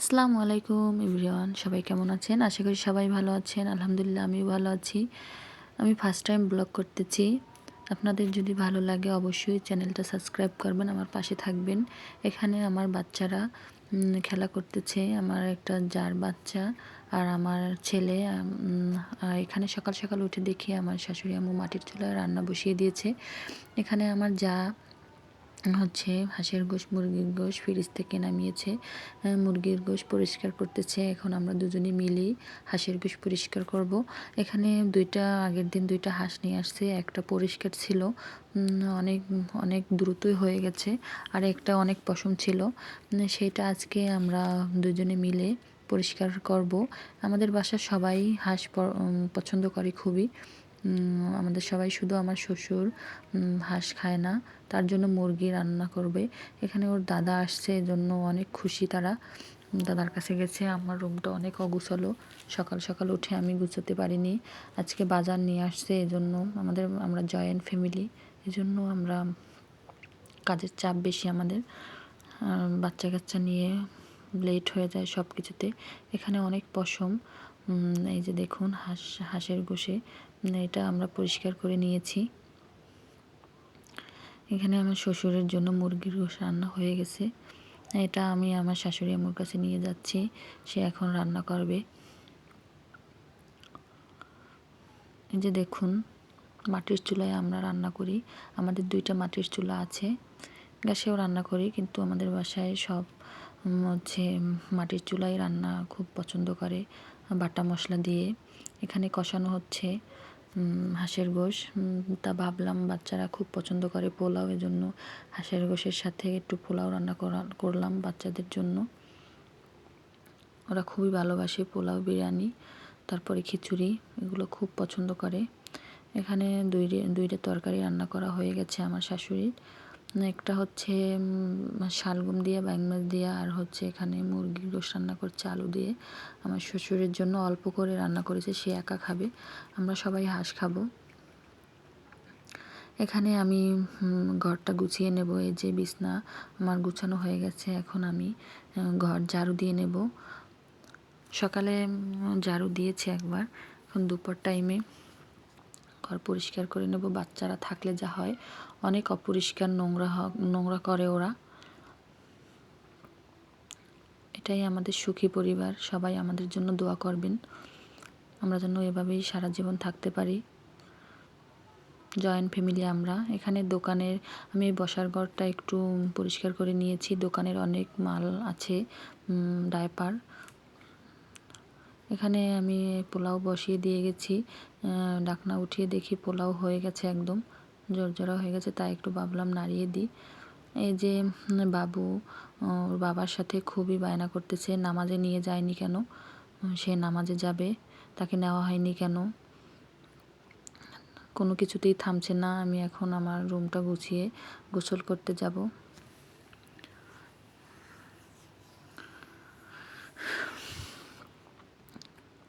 আসসালামু আলাইকুম এভরিওয়ান, সবাই কেমন আছেন? আশা করি সবাই ভালো আছেন। আলহামদুলিল্লাহ, আমিও ভালো আছি। আমি ফার্স্ট টাইম ব্লগ করতেছি। আপনাদের যদি ভালো লাগে অবশ্যই চ্যানেলটা সাবস্ক্রাইব করবেন, আমার পাশে থাকবেন। এখানে আমার বাচ্চারা খেলা করতেছে। আমার একটা যার বাচ্চা আর আমার ছেলে এখানে সকাল সকাল উঠে দেখি আমার শাশুড়ি আম্মু মাটির চুলায় রান্না বসিয়ে দিয়েছে। এখানে আমার যা হচ্ছে হাঁসের গোশ, মুরগির গোশ ফ্রিজ থেকে নামিয়েছে। মুরগির গোশ পরিষ্কার করতেছে। এখন আমরা দুজনে মিলেই হাঁসের গোশ পরিষ্কার করব। এখানে দুইটা, আগের দিন দুইটা হাঁস নিয়ে আসছে। একটা পরিষ্কার ছিল। অনেক অনেক দ্রুতই হয়ে গেছে। আর একটা অনেক পশম ছিল। সেটা আজকে আমরা দুজনে মিলে পরিষ্কার করব। আমাদের বাসার সবাই হাঁস পছন্দ করে খুবই। আমাদের সবাই শুধু আমার শ্বশুর হাঁস খায় না, তার জন্য মুরগি রান্না করবে। এখানে ওর দাদা আসছে এজন্য অনেক খুশি তারা। দাদার কাছে গেছে, আমার রুমটা অনেক অগুছালো। সকাল সকাল উঠে আমি গুছোতে পারিনি। আজকে বাজার নিয়ে আসছে এজন্য আমাদের, আমরা জয়েন্ট ফ্যামিলি এজন্য আমরা কাজের চাপ বেশি আমাদের। বাচ্চা কাচ্চা নিয়ে লেট হয়ে যায় সব কিছুতে এখানে অনেক পশম এই যে দেখুন, হাঁস, হাঁসের গোশে। এটা আমরা পরিষ্কার করে নিয়েছি। এখানে আমার শ্বশুরের জন্য মুরগির গোশ রান্না হয়ে গেছে। এটা আমি আমার শাশুড়ি আমার কাছে নিয়ে যাচ্ছি। সে এখন রান্না করবে। এই যে দেখুন, মাটির চুলায় আমরা রান্না করি। আমাদের দুইটা মাটির চুলা আছে। গ্যাসেও রান্না করি, কিন্তু আমাদের বাসায় সব হচ্ছে মাটির চুলায় রান্না খুব পছন্দ করে বাটা মশলা দিয়ে। এখানে কষানো হচ্ছে। হাঁসের গোশ। তা ভাবলাম বাচ্চারা খুব পছন্দ করে পোলাও, এজন্য হাঁসের গোশের সাথে একটু পোলাও রান্না করা, করলাম বাচ্চাদের জন্য। ওরা খুবই ভালোবাসে পোলাও, বিরিয়ানি, তারপরে খিচুড়ি, এগুলো খুব পছন্দ করে। এখানে দুই দুইটা তরকারি রান্না করা হয়ে গেছে আমার শাশুড়ির। একটা হচ্ছে শালগম দিয়ে ব্যাং মাছ দিয়ে, আর হচ্ছে এখানে মুরগির গোশ রান্না করছে, আলু দিয়ে। আমার শ্বশুরের জন্য অল্প করে রান্না করেছে, সে একা খাবে। আমরা সবাই হাঁস খাব। এখানে আমি ঘরটা গুছিয়ে নেব। এই যে বিছনা আমার গুছানো হয়ে গেছে, এখন আমি ঘর ঝাড়ু দিয়ে নেব। সকালে ঝাড়ু দিয়েছি একবার, এখন দুপুর টাইমে ঘর পরিষ্কার করে নেব, বাচ্চারা থাকলে যা হয়। অনেক অপরিষ্কার নোংরা নোংরা করে ওরা। এটাই আমাদের সুখী পরিবার, সবাই আমাদের জন্য দোয়া করবেন। আমরা যেন এভাবেই সারা জীবন থাকতে পারি। জয়েন্ট ফ্যামিলি আমরা। এখানে দোকানের, আমি বসার ঘরটা একটু পরিষ্কার করে নিয়েছি। দোকানের অনেক মাল আছে ডায়পার এখানে আমি পোলাও বসিয়ে দিয়ে গেছি। ডাকনা উঠিয়ে দেখি পোলাও হয়ে গেছে একদম, জোরজোড়া হয়ে গেছে, তাই একটু ভাবলাম নাড়িয়ে দিই। এই যে বাবু, ওর বাবার সাথে খুবই বায়না করতেছে, নামাজে নিয়ে যায়নি কেন? সে নামাজে যাবে, তাকে নেওয়া হয়নি কেন? কোনো কিছুতেই থামছে না, আমি এখন আমার রুমটা গুছিয়ে গোসল করতে যাব।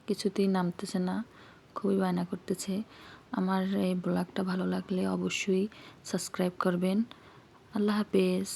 কিছুতেই নামতেছে না, খুবই বায়না করতেছে। আমার এই ব্লগটা ভালো লাগলে অবশ্যই সাবস্ক্রাইব করবেন। আল্লাহ হাফেজ।